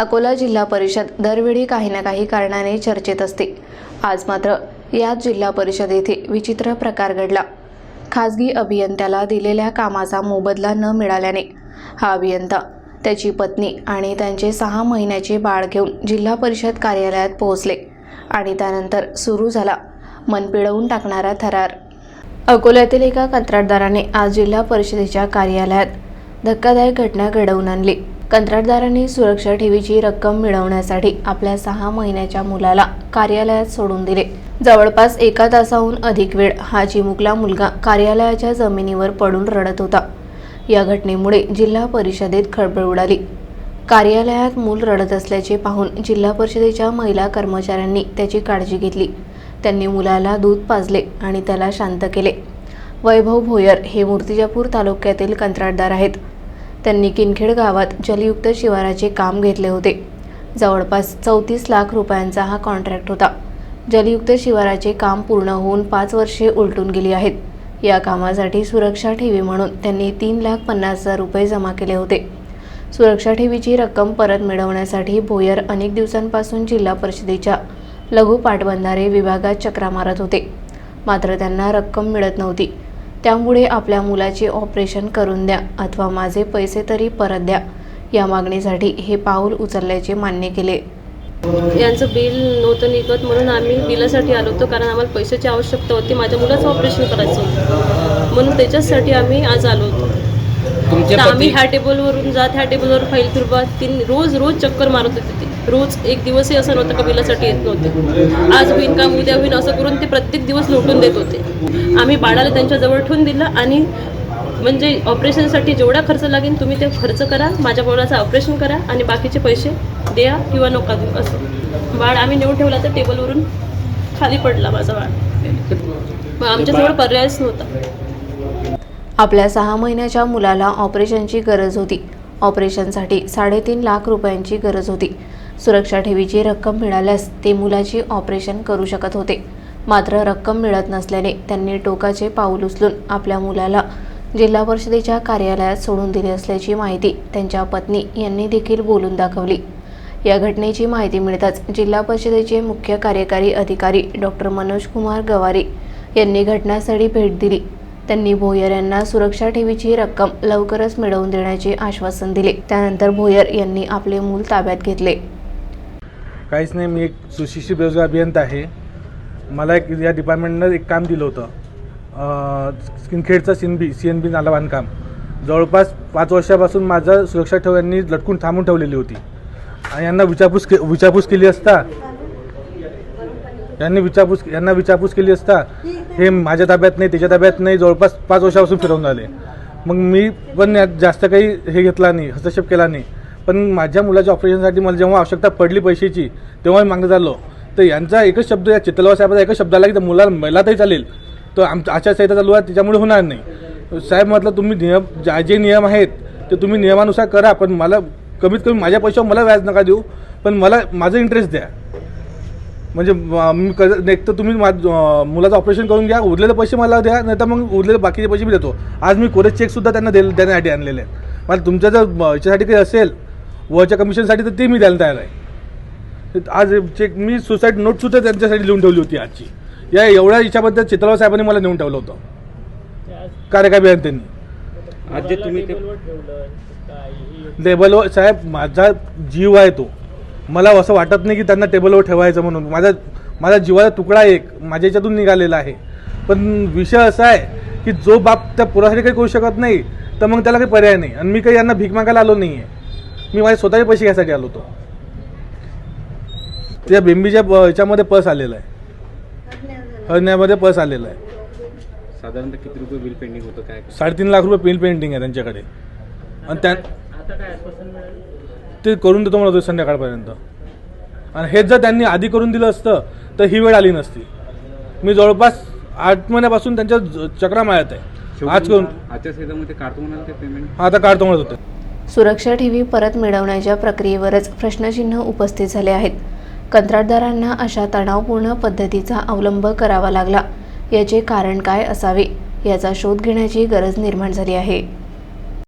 अकोला जिल्हा परिषद दरवेळी काही ना काही कारणाने चर्चेत असते. आज मात्र याच जिल्हा परिषद येथे विचित्र प्रकार घडला. खाजगी अभियंत्याला दिलेल्या कामाचा मोबदला न मिळाल्याने हा अभियंता त्याची पत्नी आणि त्यांचे सहा महिन्याचे बाळ घेऊन जिल्हा परिषद कार्यालयात पोहोचले आणि त्यानंतर सुरू झाला मन पिळवून टाकणारा थरार. अकोल्यातील एका कंत्राटदाराने आज जिल्हा परिषदेच्या कार्यालयात धक्कादायक घटना घडवून आणली. कंत्राटदारांनी सुरक्षा ठेवीची रक्कम मिळवण्यासाठी आपल्या सहा महिन्याच्या मुलाला कार्यालयात सोडून दिले. जवळपास एका तासाहून अधिक वेळ हा चिमुकला मुलगा कार्यालयाच्या जमिनीवर पडून रडत होता. या घटनेमुळे जिल्हा परिषदेत खळबळ उडाली. कार्यालयात मूल रडत असल्याचे पाहून जिल्हा परिषदेच्या महिला कर्मचाऱ्यांनी त्याची काळजी घेतली. त्यांनी मुलाला दूध पाजले आणि त्याला शांत केले. वैभव भोयर हे मूर्तिजापूर तालुक्यातील कंत्राटदार आहेत. त्यांनी किनखेड गावात जलयुक्त शिवाराचे काम घेतले होते. जवळपास चौतीस लाख रुपयांचा हा कॉन्ट्रॅक्ट होता. जलयुक्त शिवाराचे काम पूर्ण होऊन पाच वर्षे उलटून गेली आहेत. या कामासाठी सुरक्षा ठेवी म्हणून त्यांनी तीन लाख पन्नास हजार रुपये जमा केले होते. सुरक्षा ठेवीची रक्कम परत मिळवण्यासाठी भोयर अनेक दिवसांपासून जिल्हा परिषदेच्या लघु पाटबंधारे विभागात चक्रा मारत होते. मात्र त्यांना रक्कम मिळत नव्हती. त्यामुळे आपल्या मुलाचे ऑपरेशन करून द्या अथवा माझे पैसे तरी परत द्या. या मागणीसाठी हे पाऊल उचलल्याचे मान्य केले. यांचं बिल नव्हतं निघत म्हणून आम्ही बिलासाठी आलो होतो कारण आम्हाला पैशाची आवश्यकता होती. माझ्या मुलाचं ऑपरेशन करायचं होतं. म्हणून त्याच्यासाठी आम्ही आज आलो होतो. आम्ही ह्या टेबलवरून जात ह्या टेबलवर फाईल फिरवा तीन रोज रोज चक्कर मारत होते ते. रोज एक दिवसही असं नव्हतं का बिलासाठी येत नव्हते. आज होईन का उद्या होईन असं करून ते प्रत्येक दिवस लुटून देत होते. आम्ही बाळाला त्यांच्या जवळ ठेवून दिलं आणि म्हणजे ऑपरेशनसाठी जेवढा खर्च लागेल तुम्ही ते खर्च करा माझ्या मुलाचं ऑपरेशन करा आणि बाकीचे पैसे द्या किंवा नका देऊ असं. बाळ आम्ही नेऊन ठेवला तर टेबलवरून खाली पडला माझा बाळ. मग आमच्याजवळ पर्यायच नव्हता. आपल्या सहा महिन्याच्या मुलाला ऑपरेशनची गरज होती. ऑपरेशनसाठी साडेतीन लाख रुपयांची गरज होती. सुरक्षा ठेवीची रक्कम मिळाल्यास ते मुलाची ऑपरेशन करू शकत होते. मात्र रक्कम मिळत नसल्याने त्यांनी टोकाचे पाऊल उचलून आपल्या मुलाला जिल्हा परिषदेच्या कार्यालयात सोडून दिली असल्याची माहिती त्यांच्या पत्नी यांनी देखील बोलून दाखवली. या घटनेची माहिती मिळताच जिल्हा परिषदेचे मुख्य कार्यकारी अधिकारी डॉक्टर मनोज कुमार गवारी यांनी घटनास्थळी भेट दिली. त्यांनी भोयर यांना सुरक्षा ठेवीची रक्कम लवकरच मिळवून देण्याचे आश्वासन दिले. त्यानंतर भोयर यांनी आपले मूल ताब्यात घेतले. काहीच नाही मी एक सुशिक्षित बेरोजगार अभियंता आहे. मला एक या डिपार्टमेंटनं एक काम दिलं होतं. स्किनखेडचं C N B C N B नाला बांधकाम. जवळपास पाच वर्षापासून माझं सुरक्षा ठेव यांनी लटकून थांबून ठेवलेली होती. आणि यांना विचारपूस के विचारपूस केली असता यांनी विचारपूस यांना विचारपूस केली असता हे माझ्या ताब्यात नाही त्याच्या ताब्यात नाही जवळपास पाच वर्षापासून फिरवून झाले मग मी पण यात जास्त काही हे घेतला नाही हस्तक्षेप केला नाही. पण माझ्या मुलाच्या ऑपरेशनसाठी मला जेव्हा आवश्यकता पडली पैशाची तेव्हा मी मागणं झालो. तर यांचा एकच शब्द या चितलवा साहेबाचा एकच शब्द आला की त्या मुलाला महिला चालेल. तर आमचा आचारसंहिता चालू आहे त्याच्यामुळे होणार नाही. साहेब म्हटलं तुम्ही नियम ज्या जे नियम आहेत ते तुम्ही नियमानुसार करा पण मला कमीत कमी माझ्या पैशावर मला व्याज नका देऊ पण मला माझं इंटरेस्ट द्या. म्हणजे मी क- एक तर तुम्ही मा मुलाचं ऑपरेशन करून घ्या उरलेले पैसे मला द्या नाही तर मग उरलेले बाकीचे पैसे मी देतो. आज मी कोरेज चेकसुद्धा त्यांना दे देण्यासाठी आणलेले आहेत. मला तुमच्या जर याच्यासाठी काही असेल वरच्या कमिशनसाठी तर ते मी द्यायला तयार आहे. आज चेक मी सुसाईड नोटसुद्धा त्यांच्यासाठी लिहून ठेवली होती आजची. या एवढ्या याच्याबद्दल चित्रराव साहेबांनी मला नेऊन ठेवलं होतं. कार्यकारी अभियंत्यांनी. आज जे तुम्ही ते टेबलवर साहेब माझा जीव आहे तो. मला असं वाटत नाही की त्यांना टेबलवर ठेवायचं म्हणून. माझा माझा जीवाचा तुकडा एक माझ्या याच्यातून निघालेला आहे. पण विषय असा आहे की जो बाप त्या पोरासाठी काही करू शकत नाही तर मग त्याला काही पर्याय नाही. आणि मी काही यांना भीक मागायला आलो नाही आहे मी माझे स्वतःचे पैसे घ्यायसाठी आलो होतो. त्या बिंबीच्या प- याच्यामध्ये पस आलेला आहे. हरण्यामध्ये पस आलेला आहे. साधारणतः किती रुपये बिल पेंडिंग होतं काय? साडेतीन लाख रुपये पेन पेंटिंग आहे त्यांच्याकडे. आणि त्या ते करून देतो म्हणत होते संध्याकाळपर्यंत. आणि हेच जर त्यांनी आधी करून दिलं असतं तर ही वेळ आली नसती. मी जवळपास आठ महिन्यापासून त्यांच्या चक्रा मारत आहे. आज करून आचारसंहितामध्ये काढतो म्हणाल ते पेमेंट हा, आता काढतो म्हणत होते सुरक्षा ठेवी परत मिळवण्याच्या प्रक्रियेवरच प्रश्नचिन्ह उपस्थित झाले आहेत. कंत्राटदारांना अशा तणावपूर्ण पद्धतीचा अवलंब करावा लागला. याचे कारण काय असावे? याचा शोध घेण्याची गरज निर्माण झाली आहे.